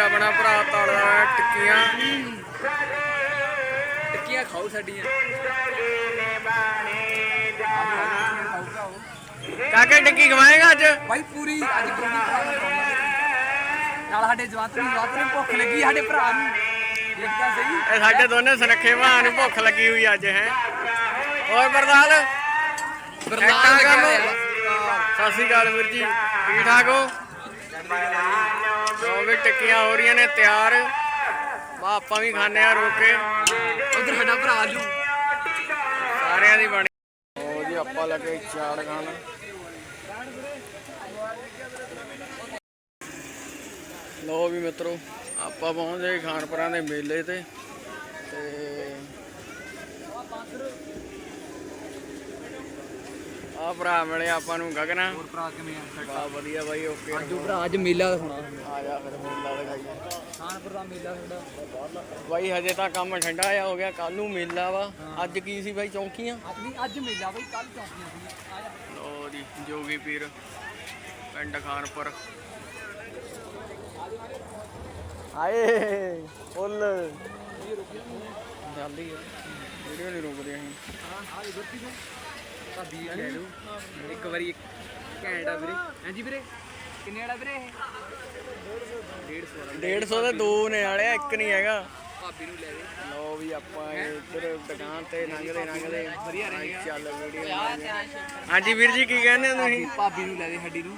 ਆਪਣਾ ਭਰਾ ਤਲਦਾ ਹੋਇਆ ਟਿੱਕੀਆਂ। ਟਿੱਕੀਆਂ ਖਾਓ ਸਾਡੀਆਂ। ਕਾਕੇ ਟਿੱਕੀ ਖਵਾਏਗਾ ਅੱਜ? ਭਾਈ ਪੂਰੀ ਅੱਜ ਪੂਰੀ ਨਾਲ ਸਾਡੇ ਜਵਾਨ ਨੂੰ ਜਵਾਨ ਨੂੰ ਭੁੱਖ ਲੱਗੀ ਸਾਡੇ ਭਰਾ ਨੂੰ। ਦੇਖਦਾ ਸਹੀ? ਇਹ ਸਾਡੇ ਦੋਨੇ ਸੁਨੱਖੇ ਭਾਂ ਨੂੰ ਭੁੱਖ ਲੱਗੀ ਹੋਈ ਅੱਜ ਹੈ। ਹੋਰ ਬਰਦਾਲ? ਲੱਗਿਆ ਸਤਿ ਸ਼੍ਰੀ ਅਕਾਲ ਵੀਰ ਜੀ। ਠੀਕ ਠਾਕ ਹੋ? ਲੋ ਵੀ ਟਿੱਕੀਆਂ ਹੋ ਰਹੀਆਂ ਨੇ ਤਿਆਰ। ਵਾ ਆਪਾਂ ਵੀ ਖਾਣੇ ਆ ਰੋਕ ਕੇ। ਉਧਰ ਸਾਡਾ ਭਰਾ ਨੂੰ ਸਾਰਿਆਂ ਦੀ ਬਣੀ। ਉਹ ਜੀ ਆਪਾਂ ਲੱਗੇ ਚਾੜ ਖਾਣ। ਲੋ ਵੀ ਮਿੱਤਰੋ ਆਪਾਂ ਪਹੁੰਚ ਗਏ ਖਾਨਪੁਰਾਂ ਦੇ ਮੇਲੇ ਤੇ। ਤੇ ਆ ਭਰਾ ਮਿਲੇ ਆਪਾਂ ਨੂੰ ਗਗਨਾ। ਹੋਰ ਭਰਾ ਕਿਵੇਂ ਆ? ਬਾ ਵਧੀਆ ਬਾਈ ਓਕੇ ਅੱਜ ਭਰਾ ਅੱਜ ਮੇਲਾ ਦਿਖਾਉਣਾ ਆ ਜਾ ਫਿਰ ਮੇਲਾ ਦਿਖਾਈਏ ਖਾਨਪੁਰ ਦਾ ਮੇਲਾ ਸਾਡਾ ਬਾਈ ਹਜੇ ਤਾਂ ਕੰਮ ਠੰਡਾ ਆ ਹੋ ਗਿਆ ਕੱਲ ਨੂੰ ਮੇਲਾ ਵਾ। ਅੱਜ ਕੀ ਸੀ ਬਾਈ ਚੌਂਕੀਆਂ? ਅੱਜ ਨਹੀਂ ਅੱਜ ਮੇਲਾ ਬਈ ਕੱਲ ਚੌਂਕੀਆਂ ਸੀ। ਆ ਜਾ। ਲੋ ਜੀ ਜੋਗੀ ਪੀਰ ਪਿੰਡ ਖਾਨਪੁਰ। ਆਏ ਫੁੱਲ। ਜਲਦੀ ਆ। ਵੀਡੀਓ ਨਹੀਂ ਰੁਕਦੇ ਅਸੀਂ ਹਾਂ ਆ ਇਧਰ ਕੀ ਭਾਬੀ ਲੈ ਲਓ। ਇੱਕ ਵਾਰੀ ਇੱਕ ਘੈਂਟਾ ਵੀਰੇ। ਹਾਂਜੀ ਵੀਰੇ ਕਿੰਨੇ ਵਾਲਾ ਵੀਰੇ ਇਹ? 150 150 ਦੇ ਦੋ ਨੇ ਵਾਲੇ ਆ, ਇੱਕ ਨਹੀਂ ਹੈਗਾ। ਭਾਬੀ ਨੂੰ ਲੈ ਦੇ ਲੋ ਵੀ ਆਪਾਂ ਇੱਧਰ ਦੁਕਾਨ ਤੇ ਲੰਘਦੇ ਲੰਘਦੇ ਵਧੀਆ ਰਹੀ ਚੱਲ ਵੀਡੀਓ ਹਾਂਜੀ ਵੀਰ ਜੀ ਕੀ ਕਹਿੰਦੇ ਹੋ ਤੁਸੀਂ? ਭਾਬੀ ਨੂੰ ਲੈ ਦੇ ਹੱਡੀ ਨੂੰ।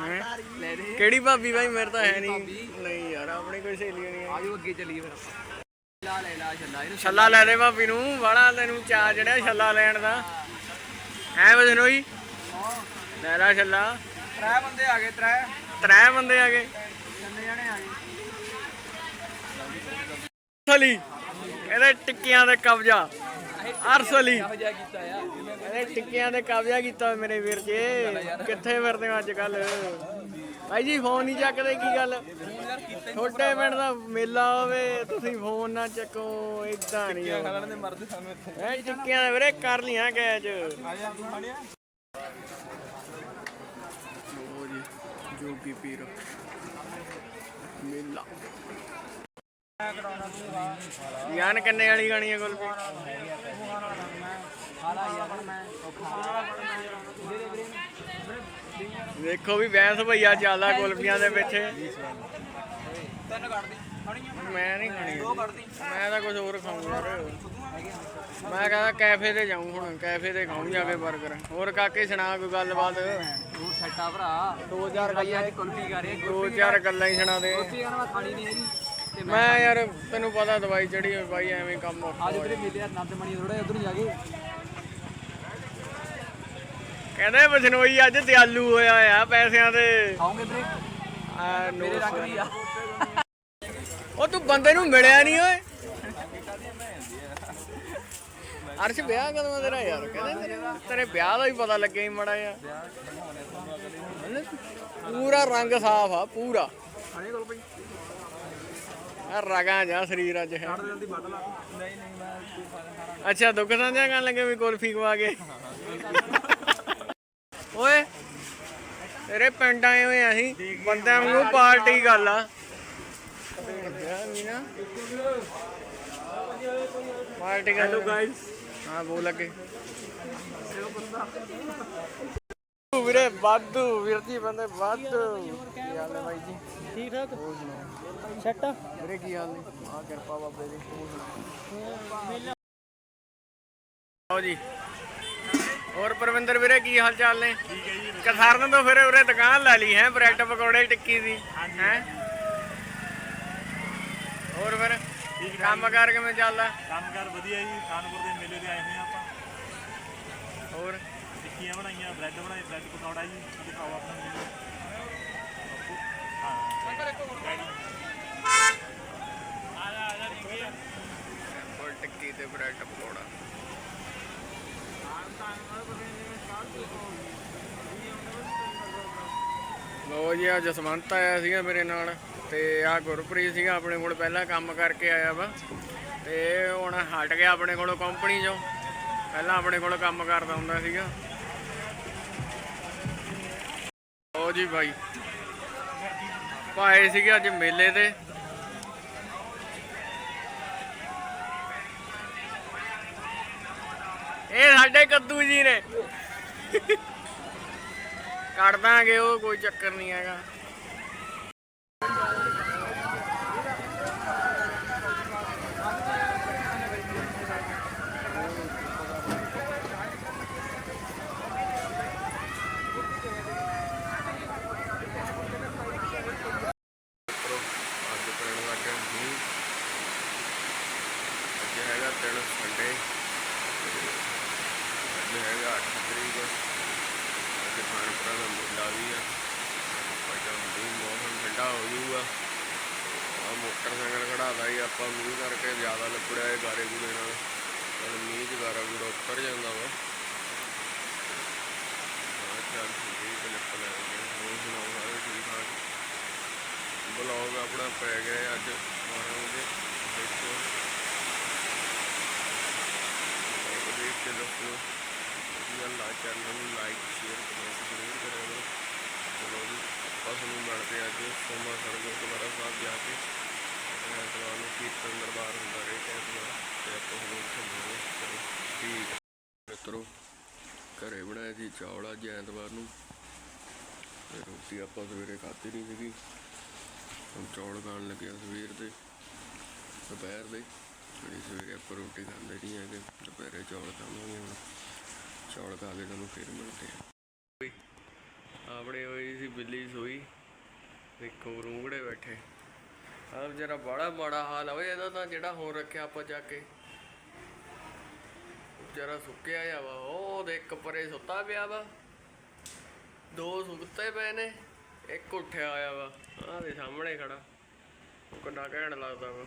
ਹੈਂ? ਲੈ ਦੇ ਕਿਹੜੀ ਭਾਬੀ ਬਾਈ? ਮੇਰੇ ਤਾਂ ਹੈ ਨਹੀਂ? ਨਹੀਂ ਯਾਰ ਆਪਣੀ ਕੋਈ ਸਹੇਲੀ ਨਹੀਂ ਹੈ। ਆਜੋ ਅੱਗੇ ਚੱਲੀਏ ਫਿਰ ਆਪਾਂ। ਲਾ ਲੈ ਲਾ ਛੱਲਾ। ਇਹਨੂੰ ਛੱਲਾ ਲੈ ਦੇ ਭਾਬੀ ਨੂੰ। ਬੜਾ ਤੈਨੂੰ ਚਾਹ ਚੜਿਆ ਛੱਲਾ ਲੈਣ ਦਾ। ਐ ਬਜਨੋਈ ਲੈ ਲੈ ਛੱਲਾ। ਤਰੇ ਬੰਦੇ ਆ ਗਏ ਤਰੇ। ਤਰੇ ਬੰਦੇ ਆ ਗਏ। ਤਿੰਨ ਜਣੇ ਆ ਗਏ। ਅਰਸਲੀ। ਇਹਦੇ ਟਿੱਕੀਆਂ ਤੇ ਕਬਜ਼ਾ। ਅਰਸਲੀ। ਇਹਦੇ ਟਿੱਕੀਆਂ ਤੇ ਕਬਜ਼ਾ ਕੀਤਾ ਮੇਰੇ ਵੀਰ ਜੀ। ਕਿੱਥੇ ਫਿਰਦੇ ਹੋ ਅੱਜ ਕੱਲ ਭਾਈ ਜੀ ਫੋਨ ਨਹੀਂ ਚੱਕਦੇ ਕੀ ਗੱਲ? ਛੋਟੇ ਪਿੰਡ ਦਾ ਮੇਲਾ ਹੋਵੇ ਤੁਸੀਂ ਫੋਨ ਨਾ ਚੱਕੋ ਇਦਾਂ ਨਹੀਂ ਖਾਣ ਦੇ ਮਰਦੇ ਸਾਨੂੰ ਇੱਥੇ। ਐ ਟਿੱਕੀਆਂ ਦੇ ਵੀਰੇ ਕਰ ਲੀਆਂ ਕੈਚ ਜਾ ਲੋ ਜੀ ਜੋਗੀ ਪੀਰ। ਮੇਲਾ। ਯਾਨ ਕਿੰਨੇ ਵਾਲੀ ਗਾਣੀ ਹੈ ਗੁਲਪੀ ਖਾਲਾ ਯਾਰ ਮੈਂ ਦੇਖੋ ਵੀ ਬੈਂਸ ਭਈਆ ਚੱਲਦਾ ਗੁਲਪੀਆਂ ਦੇ ਪਿੱਛੇ। ਤਿੰਨ ਕੱਢ ਦੀ ਮੈਂ ਨਹੀਂ ਖਾਣੀ। ਦੋ ਕੱਢ ਦੀ ਮੈਂ ਤਾਂ ਕੁਝ ਹੋਰ ਖਾਊਂਗਾ ਮੈਂ ਕਹਿੰਦਾ ਕੈਫੇ ਤੇ ਜਾਊਂ ਹੁਣ ਕੈਫੇ ਤੇ ਖਾਊਂ ਜਾ ਕੇ 버ਗਰ ਹੋਰ ਕਾਕੇ ਸੁਣਾ ਕੋਈ ਗੱਲਬਾਤ? ਹੋਰ ਸੈਟਾ ਭਰਾ। 2000 ਭਾਈ ਅੱਜ ਕੁਲਫੀ ਕਰ ਰਹੇ ਦੋ ਚਾਰ ਗੱਲਾਂ ਹੀ ਸੁਣਾ ਦੇ। ਕੁਲਫੀ ਮੈਂ ਖਾਣੀ ਨਹੀਂ ਹੈਗੀ। ਤੇ ਮੈਂ ਮੈਂ ਯਾਰ ਤੈਨੂੰ ਪਤਾ ਦਵਾਈ ਚੜੀ ਹੋਈ ਬਾਈ ਐਵੇਂ ਕੰਮ ਔਖਾ ਅੱਜ ਵੀਰੇ ਮੇਲੇ ਆਨੰਦ ਮਣੀ ਥੋੜਾ ਉਧਰ ਜਾ ਕੇ ਕਹਿੰਦੇ ਬਜਨੋਈ ਅੱਜ ਦਿਆਲੂ ਹੋਇਆ ਆ ਪੈਸਿਆਂ ਤੇ। ਖਾਓਗੇ ਵੀਰੇ? ਆ ਮੇਰੇ ਨੋ ਰੰਗ ਦੀ ਆ। ਉਹ ਤੂੰ ਬੰਦੇ ਨੂੰ ਮਿਲਿਆ ਨਹੀਂ ਓਏ। ਅਰਸ਼ ਵਿਆਹ ਕਦੋਂ ਆ ਤੇਰਾ ਯਾਰ? ਕਹਿੰਦੇ ਤੇਰੇ- ਤੇਰੇ ਵਿਆਹ ਦਾ ਵੀ ਪਤਾ ਲੱਗਿਆ ਹੀ ਮੜਾ ਆ ਪੂਰਾ ਰੰਗ ਸਾਫ਼ ਆ ਪੂਰਾ। ਖਾਣੇ ਕੋਲ ਭਾਈ ਆ ਰਗਾਂ ਜਾ ਸਰੀਰ ਅੱਜ ਹੈ। ਜਲਦੀ ਵੱਢ ਲਾ। ਨਹੀਂ ਨਹੀਂ ਮੈਂ ਤੂੰ ਖਾਣਾ ਅੱਛਾ ਦੁੱਖ ਸਾਂਝਾ ਕਰਨ ਲੱਗੇ ਵੀ ਕੁਲਫੀ ਖਵਾ ਕੇ? ਓਏ ਤੇਰੇ ਪਿੰਡ ਆਏ ਹੋਏ ਆ ਅਸੀਂ। ਬੰਦਿਆਂ ਨੂੰ ਪਾਰਟੀ ਗੱਲ ਆ। ਪਾਰਟੀ ਗੱਲ ਹੈਲੋ ਗਾਇਸ ਹਾਂ ਬੋਲ ਲੱਗੇ ਵੀਰੇ ਵਾਧੂ। ਵੀਰ ਜੀ ਬੰਦੇ ਵਾਧੂ। ਕੀ ਹਾਲ ਹੈ ਬਾਈ ਜੀ? ਠੀਕ ਠਾਕ? ਹੋਰ ਸੁਣਾਓ? ਸੈਟ ਵੀਰੇ ਕੀ ਹਾਲ ਨੇ? ਆ ਕਿਰਪਾ ਬਾਬੇ ਦੀ। ਹੋਰ ਸੁਣਾਓ ਜੀ ਹੋਰ ਪਰਵਿੰਦਰ ਵੀਰੇ ਕੀ ਹਾਲ ਚਾਲ ਨੇ? ਠੀਕ ਹੈ ਜੀ ਕਸਾਰਨ ਤੋਂ ਫਿਰ ਉਰੇ ਦੁਕਾਨ ਲਾ ਲਈ ਹੈ ਬ੍ਰੈਡ ਪਕੌੜੇ ਟਿੱਕੀ ਦੀ ਹੈ? ਹੋਰ ਫਿਰ ਕੰਮ ਕਾਰ ਕਿਵੇਂ ਚੱਲਦਾ ਕੰਮਕਾਰ ਵਧੀਆ ਜੀ ਖਾਨਪੁਰ ਦੇ ਮੇਲੇ ਤੇ ਆਏ ਹੋਏ ਹਾਂ ਆਪਾਂ। ਹੋਰ? ਟਿੱਕੀਆਂ ਬਣਾਈਆਂ ਬ੍ਰੈਡ ਬਣਾਏ ਬ੍ਰੈਡ ਪਕੌੜਾ ਜੀ ਦਿਖਾਓ ਆਪਣਾ ਮੇਲੇ ਹੋਰ ਟਿੱਕੀ ਤੇ ਬ੍ਰੈਡ ਪਕੌੜਾ। ਲੋ ਜੀ ਅੱਜ ਜਸਵੰਤ ਆਇਆ ਸੀਗਾ ਮੇਰੇ ਨਾਲ ਤੇ ਆ ਗੁਰਪ੍ਰੀਤ ਸੀਗਾ ਆਪਣੇ ਕੋਲ ਪਹਿਲਾਂ ਕੰਮ ਕਰਕੇ ਆਇਆ ਵਾ ਤੇ ਹੁਣ ਹਟ ਗਿਆ ਆਪਣੇ ਕੋਲੋਂ ਕੰਪਨੀ 'ਚੋਂ। ਪਹਿਲਾਂ ਆਪਣੇ ਕੋਲ ਕੰਮ ਕਰਦਾ ਹੁੰਦਾ ਸੀਗਾ। ਉਹ ਜੀ ਭਾਈ ਪਾਏ ਸੀਗੇ ਅੱਜ ਮੇਲੇ ਤੇ। ਸਾਡੇ ਕੱਦੂ ਜੀ ਨੇ। ਕੱਢ ਦਾਂਗੇ, ਉਹ ਕੋਈ ਚੱਕਰ ਨਹੀਂ ਹੈਗਾ। ਅੱਜ ਪੈਣ ਲੱਗਾ ਮੀਂਹ। ਅੱਜ ਹੈਗਾ ਦਿਨ ਸੰਡੇ ਅੱਜ ਹੈਗਾ 8 ਤਰੀਕ ਅੱਜ ਖਾਨਪੁਰਾ ਦਾ ਮੇਲਾ ਵੀ ਆ। ਅੱਜ ਮੀਂਹ ਮੌਸਮ ਠੰਡਾ ਹੋ ਜਾਊਗਾ। ਆ ਮੋਟਰਸਾਈਕਲ ਖੜਾਦਾ ਹੀ ਆਪਾਂ, ਮੀਂਹ ਕਰਕੇ ਜ਼ਿਆਦਾ ਲੱਪੜਿਆ ਇਹ ਗਾਰੇ ਗੂਰੇ ਨਾਲ। ਹੁਣ ਮੀਂਹ ਚ ਗਾਰਾ ਗੂਰਾ ਉੱਤਰ ਜਾਂਦਾ ਵਾ। ਚੱਲ ਠੀਕ ਹੈ ਲੱਪ ਲੈ ਹੋਰ ਸੁਣਾਓ, ਸਾਰੇ ਠੀਕ ਠਾਕ? ਬਲੌਗ ਆਪਣਾ ਪੈ ਗਿਆ ਅੱਜ 12 ਵਜੇ। ਦੇਖੋ। ਬਲੌਗ ਦੇਖ ਕੇ ਦੱਸੋ। ਲਾ ਚੈਨਲ ਨੂੰ ਲਾਈਕ ਸ਼ੇਅਰ ਕਮੈਂਟ ਜ਼ਰੂਰ ਕਰਿਆ ਕਰੋ ਚਲੋ ਜੀ ਆਪਾਂ ਤੁਹਾਨੂੰ ਮਿਲਦੇ ਅੱਜ ਸੋਮਾ ਸਰਗੋ ਗੁਰਦੁਆਰਾ ਸਾਹਿਬ ਜਾ ਕੇ ਐਤਵਾਰ ਨੂੰ ਕੀਰਤਨ ਦਰਬਾਰ ਹੁੰਦਾ ਰਹੇ ਐਤਵਾਰ ਤੇ ਆਪਾਂ ਹੁਣ ਉੱਥੇ ਮਿਲਾਂਗੇ ਚਲੋ ਠੀਕ ਮਿੱਤਰੋ ਘਰੇ ਬਣਾਇਆ ਸੀ ਚੌਲ ਅੱਜ ਐਤਵਾਰ ਨੂੰ। ਤੇ ਰੋਟੀ ਆਪਾਂ ਸਵੇਰੇ ਖਾਧੀ ਨਹੀਂ ਸੀਗੀ। ਹੁਣ ਚੌਲ ਖਾਣ ਲੱਗਿਆ ਸਵੇਰ ਦੇ, ਦੁਪਹਿਰ ਦੇ। ਜਿਹੜੀ ਸਵੇਰੇ ਆਪਾਂ ਰੋਟੀ ਖਾਂਦੇ ਨਹੀਂ ਹੈਗੇ, ਦੁਪਹਿਰੇ ਚੌਲ ਖਾਵਾਂਗੇ ਹੁਣ। ਚੌਲ ਖਾ ਕੇ ਤੁਹਾਨੂੰ ਫਿਰ ਮਿਲਦੇ ਆ ਆਪਣੇ ਹੋਈ ਸੀ ਬਿੱਲੀ ਸੋਈ ਦੇਖੋ ਰੂੰਗੜੇ ਬੈਠੇ। ਆਹ ਜਰਾ ਬੜਾ ਮਾੜਾ ਹਾਲ ਆ ਓਏ, ਇਹਦਾ ਤਾਂ ਜਿਹੜਾ ਹੁਣ ਰੱਖਿਆ ਆਪਾਂ ਜਾ ਕੇ। ਜਰਾ ਸੁੱਕਿਆ ਆ ਵਾ, ਉਹ ਦੇ ਪਰੇ ਸੁੱਤਾ ਪਿਆ ਵਾ। ਦੋ ਸੁੱਤੇ ਪਏ ਨੇ, ਇੱਕ ਉੱਠਿਆ ਆਇਆ ਵਾ। ਆਹ ਦੇ ਸਾਹਮਣੇ ਖੜਾ। ਉਹ ਕਿੰਨਾ ਘੈਂਟ ਲੱਗਦਾ ਵਾ।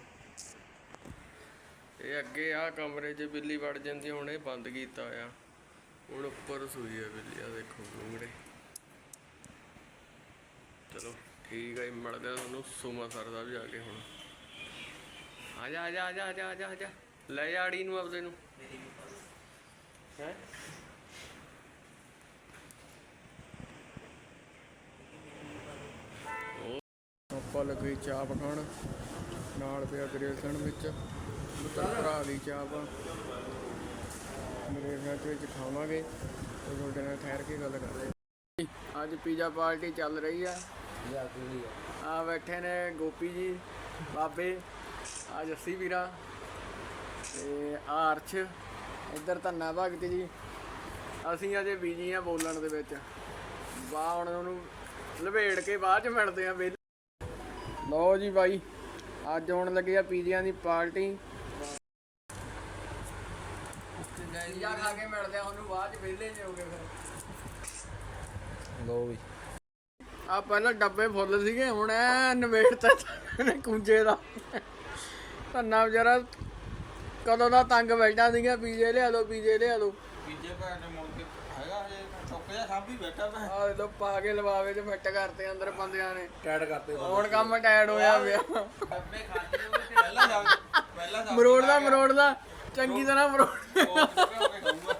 ਇਹ ਅੱਗੇ ਆ ਕਮਰੇ 'ਚ ਬਿੱਲੀ ਵੜ ਜਾਂਦੀ, ਹੁਣ ਇਹ ਬੰਦ ਕੀਤਾ ਹੋਇਆ। ਹੁਣ ਉੱਪਰ ਸੂਈ ਹੈ ਬਿੱਲੀ ਆ ਦੇਖੋ ਘੁੰਗੜੇ ਚਲੋ, ਠੀਕ ਹੈ ਮਿਲਦੇ ਆ ਤੁਹਾਨੂੰ, ਸੋਮਾ ਸਰ ਦਾ ਵੀ ਆ ਕੇ ਹੁਣ। ਆ ਜਾ ਆ ਜਾ ਆ ਜਾ ਆ ਜਾ ਆ ਜਾ ਲੈ ਜਾ ਨੂੰ ਆਪਦੇ ਨੂੰ। ਹੈ? ਆਪਾਂ ਲੱਗੇ ਚਾਪ ਖਾਣ ਨਾਲ ਪਿਆ ਗ੍ਰੇਸਣ ਵਿੱਚ ਭਰਾ ਦੀ ਚਾਹ ਆ ਗ੍ਰੇਸਣ ਵਿੱਚ ਖਾਵਾਂਗੇ ਤੇ ਤੁਹਾਡੇ ਨਾਲ ਠਹਿਰ ਕੇ ਗੱਲ ਕਰਦੇ ਅੱਜ ਪੀਜ਼ਾ ਪਾਰਟੀ ਚੱਲ ਰਹੀ ਆ ਆ ਬੈਠੇ ਨੇ ਗੋਪੀ ਜੀ, ਬਾਬੇ ਆ ਜੱਸੀ ਵੀਰਾ ਤੇ ਆ ਅਰਸ਼, ਇੱਧਰ ਧੰਨਾ ਭਗਤ ਜੀ। ਅਸੀਂ ਅਜੇ ਬੀਜੀ ਆ ਬੋਲਣ ਦੇ ਵਿੱਚ। ਵਾਹ ਹੁਣ ਉਹਨੂੰ ਲਵੇੜ ਕੇ ਬਾਅਦ ਚ ਮਿਲਦੇ ਆ ਵੇਲੇ ਲਓ ਜੀ ਬਾਈ, ਅੱਜ ਹੋਣ ਲੱਗੀ ਆ ਪੀਜ਼ਿਆਂ ਦੀ ਪਾਰਟੀ। ਪੀਜ਼ਾ ਖਾ ਕੇ ਮਿਲਦੇ ਆ ਉਹਨੂੰ ਬਾਅਦ ਚ ਵੇਲੇ ਜਾਓਗੇ ਫਿਰ। ਲੋ ਵੀ। ਆ ਪਹਿਲਾਂ ਡੱਬੇ ਫੁੱਲ ਸੀਗੇ ਹੁਣ ਐ ਨਵੇੜਤਾ ਨੇ ਕੁੰਜੇ ਦਾ। ਧੰਨਾ ਵਿਚਾਰਾ ਕਦੋਂ ਦਾ ਤੰਗ ਬੈਠਾ ਸੀਗਾ ਪੀਜੇ ਲਿਆ ਲਓ ਪੀਜੇ ਲਿਆ ਲਓ। ਪੀਜੇ ਭੈਣ ਨੇ ਮੁੜ ਕੇ ਹੈਗਾ ਹਜੇ ਚੁੱਕ ਜਾ ਸਾਂਭੀ ਬੈਠਾ ਮੈਂ ਆ ਲੋ ਪਾ ਕੇ ਲਵਾਵੇ ਚ ਫਿੱਟ ਕਰਤੇ ਅੰਦਰ ਬੰਦਿਆਂ ਨੇ। ਟੈਡ ਕਰਤੇ ਹੁਣ ਕੰਮ ਟਾਇਰ ਹੋਇਆ ਪਿਆ। ਡੱਬੇ ਖਾਤੇ ਉਹਦੇ ਪਹਿਲਾਂ ਜਾ ਪਹਿਲਾਂ ਜਾ ਮਰੋੜ ਦਾ ਮਰੋੜ ਦਾ ਚੰਗੀ ਤਰ੍ਹਾਂ ਮਰੋੜ ਹੋ ਕੇ ਖਾਊਂਗਾ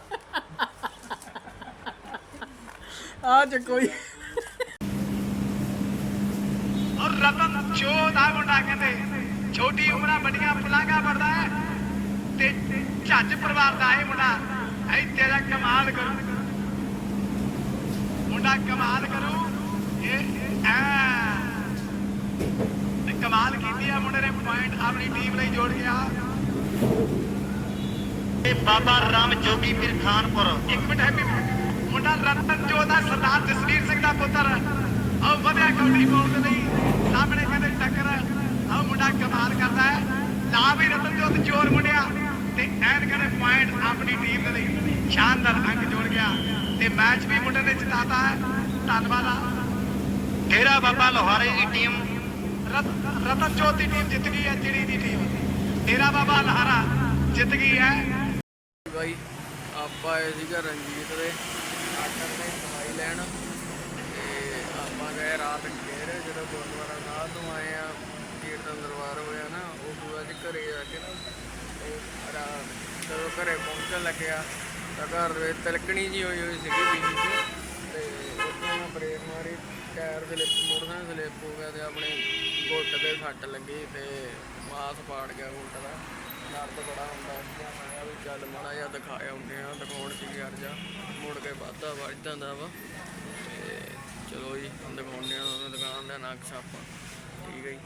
ਆ ਚੱਕੋ ਜੀ। ਔਰ ਰਤਨ ਚੋਦ ਆ ਮੁੰਡਾ ਕਹਿੰਦੇ। ਛੋਟੀ ਉਮਰਾਂ ਵੱਡੀਆਂ ਪਲਾਂਗਾ ਪੜਦਾ ਹੈ। ਤੇ ਝੱਜ ਪਰਿਵਾਰ ਦਾ ਇਹ ਮੁੰਡਾ ਐ ਤੇਰਾ ਕਮਾਲ ਕਰੂ। ਮੁੰਡਾ ਕਮਾਲ ਕਰੂ ਇਹ ਐ। ਤੇ ਕਮਾਲ ਕੀਤੀ ਆ ਮੁੰਡੇ ਨੇ ਪੁਆਇੰਟ ਆਪਣੀ ਟੀਮ ਲਈ ਜੋੜ ਗਿਆ ਇਹ ਬਾਬਾ ਰਾਮ ਜੋਗੀ ਪੀਰ ਖਾਨਪੁਰ। ਇੱਕ ਮਿੰਟ ਹੈਪੀ ਮੁੰਡਾ ਰਤਨ ਚੋਦ ਦਾ ਸਰਦਾਰ ਜਸਵੀਰ ਸਿੰਘ ਦਾ ਪੁੱਤਰ। ਆਹ ਵਧਿਆ ਕੌਡੀ ਪਾਉਣ ਦੇ ਸਾਹਮਣੇ ਕਹਿੰਦੇ ਟੱਕਰ। ਆਹ ਮੁੰਡਾ ਕਮਾਲ ਕਰਦਾ ਹੈ। ਲਾ ਵੀ ਰਤਨ ਚੋਦ ਚੋਰ ਮੁੰਡਿਆ। ਤੇ ਐਨ ਕਹਿੰਦੇ ਪੁਆਇੰਟ ਆਪਣੀ ਟੀਮ ਦੇ ਲਈ। ਸ਼ਾਨਦਾਰ ਅੰਕ ਜੋੜ ਗਿਆ। ਤੇ ਮੈਚ ਵੀ ਮੁੰਡੇ ਨੇ ਜਿਤਾਤਾ ਹੈ। ਧੰਨਵਾਦ ਆ। ਡੇਰਾ ਬਾਬਾ ਲੋਹਾਰੇ ਦੀ ਟੀਮ ਰਤਨ ਜੋਤ ਦੀ ਟੀਮ ਜਿੱਤ ਗਈ ਹੈ ਜਿਹੜੀ ਦੀ ਟੀਮ ਡੇਰਾ ਬਾਬਾ ਲਹਾਰਾ ਜਿੱਤ ਗਈ ਹੈ। ਬਾਈ, ਆਪਾਂ ਆਏ ਸੀਗਾ ਰਣਜੀਤ ਦੇ। ਆਰਡਰ ਤੇ ਦਵਾਈ ਲੈਣ ਤੇ ਆਪਾਂ ਗਏ ਰਾਤ ਘੇਰੇ ਜਦੋਂ ਗੁਰਦੁਆਰਾ ਸਾਹਿਬ ਤੋਂ ਆਏ ਆ ਕੀਰਤਨ ਦਰਬਾਰ ਹੋਇਆ ਨਾ ਉਹ ਤੋਂ ਅੱਜ ਘਰੇ ਆ ਕੇ ਨਾ ਉਹ ਰਾਤ ਜਦੋਂ ਘਰੇ ਪਹੁੰਚਣ ਲੱਗਿਆ ਤਾਂ ਘਰ ਦੇ ਤਿਲਕਣੀ ਜੀ ਹੋਈ ਹੋਈ ਸੀਗੀ ਬੀਜੀ 'ਚ ਤੇ ਉੱਥੇ ਮੈਂ ਬ੍ਰੇਕ ਮਾਰੀ ਟਾਇਰ ਸਲਿੱਪ ਮੋਟਰਸਾਈਕਲ ਸਲਿੱਪ ਹੋ ਗਿਆ ਤੇ ਆਪਣੇ ਗੁੱਟ ਦੇ ਸੱਟ ਲੱਗੀ ਤੇ ਮਾਸ ਪਾੜ ਗਿਆ ਗੁੱਟ ਦਾ। ਦਰਦ ਬੜਾ ਹੁੰਦਾ ਸੀ। ਮੈਂ ਕਿਹਾ ਵੀ ਚੱਲ ਮਾੜਾ ਜਿਹਾ ਦਿਖਾਇਆ ਹੁੰਦੇ ਆ ਦਿਖਾਉਣ ਚ ਯਾਰ ਜਾ ਮੁੜ ਕੇ ਵਾਧਾ ਵੱਧ ਦਾ ਵਾ। ਤੇ ਚਲੋ ਜੀ, ਹੁਣ ਦਿਖਾਉਂਦੇ ਆ ਤੁਹਾਨੂੰ ਦੁਕਾਨ ਦਾ ਨਕਸ਼ਾ ਆਪਾਂ। ਠੀਕ ਹੈ ਜੀ।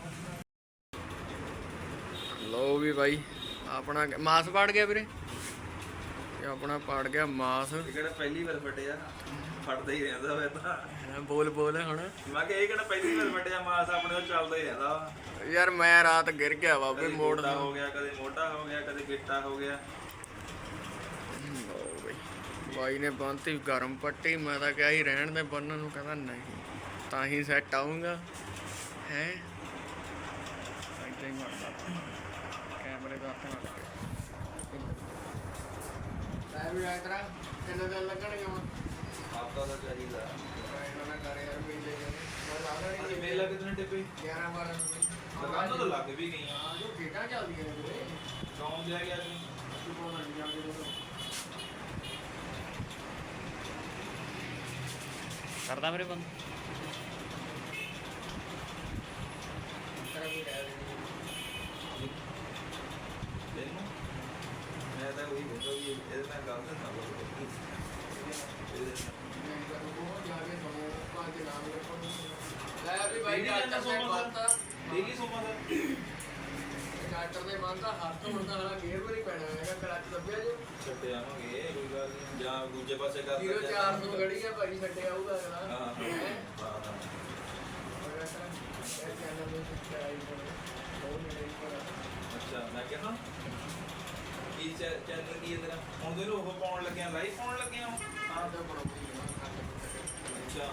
ਲਓ ਵੀ ਬਾਈ, ਆਪਣਾ ਮਾਸ ਪਾੜ ਗਿਆ ਵੀਰੇ। ਇਹ ਆਪਣਾ ਪਾੜ ਗਿਆ ਮਾਸ। ਇਹ ਕਿਹੜਾ ਪਹਿਲੀ ਵਾਰ ਫਟਿਆ ਫਟਦਾ ਹੀ ਰਹਿੰਦਾ ਵੇ ਤਾਂ। ਹੈਂ, ਬੋਲ ਬੋਲ ਹੁਣ। ਮੈਂ ਕਿਹਾ ਇਹ ਕਿਹੜਾ ਪਹਿਲੀ ਵਾਰ ਫਟਿਆ ਮਾਸ ਆਪਣੇ ਤੋਂ ਚੱਲਦਾ ਹੀ ਰਹਿੰਦਾ ਵਾ। ਯਾਰ ਮੈਂ ਰਾਤ ਗਿਰ ਗਿਆ ਵਾ ਵੀ ਕਦੇ ਮੋੜ ਮੋਟਾ ਹੋ ਗਿਆ ਕਦੇ ਮੋਟਾ ਹੋ ਗਿਆ ਕਦੇ ਗਿੱਟਾ ਹੋ ਗਿਆ। ਲਓ ਬਈ ਬਾਈ ਨੇ ਬੰਨਤੀ ਗਰਮ ਪੱਟੀ ਮੈਂ ਤਾਂ ਕਿਹਾ ਹੀ ਰਹਿਣ ਦੇ ਬੰਨਣ ਨੂੰ ਕਹਿੰਦਾ ਨਹੀਂ। ਤਾਂ ਹੀ ਸੈੱਟ ਆਉਂਗਾ ਹੈ? ਇੱਦਾਂ ਹੀ ਮਾਰਦਾ ਕੈਮਰੇ ਦਾ ਹੱਥ ਨਾਲ ਵੀ ਆਇ ਤਰਾ ਕਿੰਨੇ ਦਿਨ ਲੱਗਣਗੇ ਹੁਣ ਆਪਦਾ ਤਾਂ ਚਾਹੀਦਾ ਇਹਨਾਂ ਨੇ ਕਰੇ ਯਾਰ ਵੀ ਲੈ ਗਏ ਮੈਂ ਲਾਦਾ ਅੱਜ ਨਹੀਂ ਮੇਲਾ ਕਿਤਨੇ ਟਿੱਪੇ 11 12 ਰੁਪਏ ਦੁਕਾਨ ਤੋਂ ਤਾਂ ਲੱਗ ਵੀ ਗਈਆਂ ਹਾਂ ਜੋ ਖੇਡਾਂ ਚੱਲਦੀਆਂ ਨੇ ਵੀਰੇ ਕੌਣ ਲੈ ਗਿਆ ਤੂੰ ਤੂੰ ਕੋਣ ਨਹੀਂ ਜਾਂਦੇ ਦੋਨੋਂ ਕਰਦਾ ਮੇਰੇ ਬੰਦ ਤੇਰਾ ਵੀ ਰਹਿ ਤੈਨੂੰ ਮੈਂ ਤਾਂ ਉਹੀ ਬੋਲਦਾ ਵੀ ਇਹਦੇ ਨਾਲ ਗੱਲ ਨਾ ਕਰੋ ਲੈ ਵੀ ਬਾਈ ਡਾਕਟਰ ਨੇ ਬੰਨਤਾ ਡੇਲੀ ਸੋਮਾ ਦਾ ਡਾਕਟਰ ਨੇ ਬੰਨਤਾ ਹੱਥ ਹੁਣ ਤਾਂ ਹਲਾ ਗੇਅਰ ਵੀ ਨਹੀਂ ਪੈਣਾ ਹੈਗਾ ਕਲੱਚ ਦੱਬਿਆ ਜੋ ਛੱਡੇ ਆਵਾਂਗੇ ਕੋਈ ਗੱਲ ਨਹੀਂ ਜਾਂ ਦੂਜੇ ਪਾਸੇ ਕਰ ਜ਼ੀਰੋ ਚਾਰ ਤੋਂ ਗੜੀ ਆ ਭਾਈ ਛੱਡੇ ਆਊਗਾ ਅਗਲਾ ਹਾਂ ਹਾਂ ਹੈਂ? ਹਾਂ ਹਾਂ ਅਗਲਾ ਕਹਿੰਦਾ, ਇਹ ਚੈਨਲ ਨੂੰ subscribe ਕਰੋ। ਬਹੁਤ ਮੇਰੇ ਕੋਲ ਅੱਛਾ ਮੈਂ ਕਿਹਾ ਕੀ ਚੈਨਲ ਕੀ ਹੈ ਤੇਰਾ ਹੁਣ ਦੇ ਉਹ ਪਾਉਣ ਲੱਗਿਆ ਲਾਈਵ ਪਾਉਣ ਲੱਗਿਆ ਆਹ ਤਾਂ ਬਣਾਉਂਦੀ ਹੈ ਅੱਛਾ।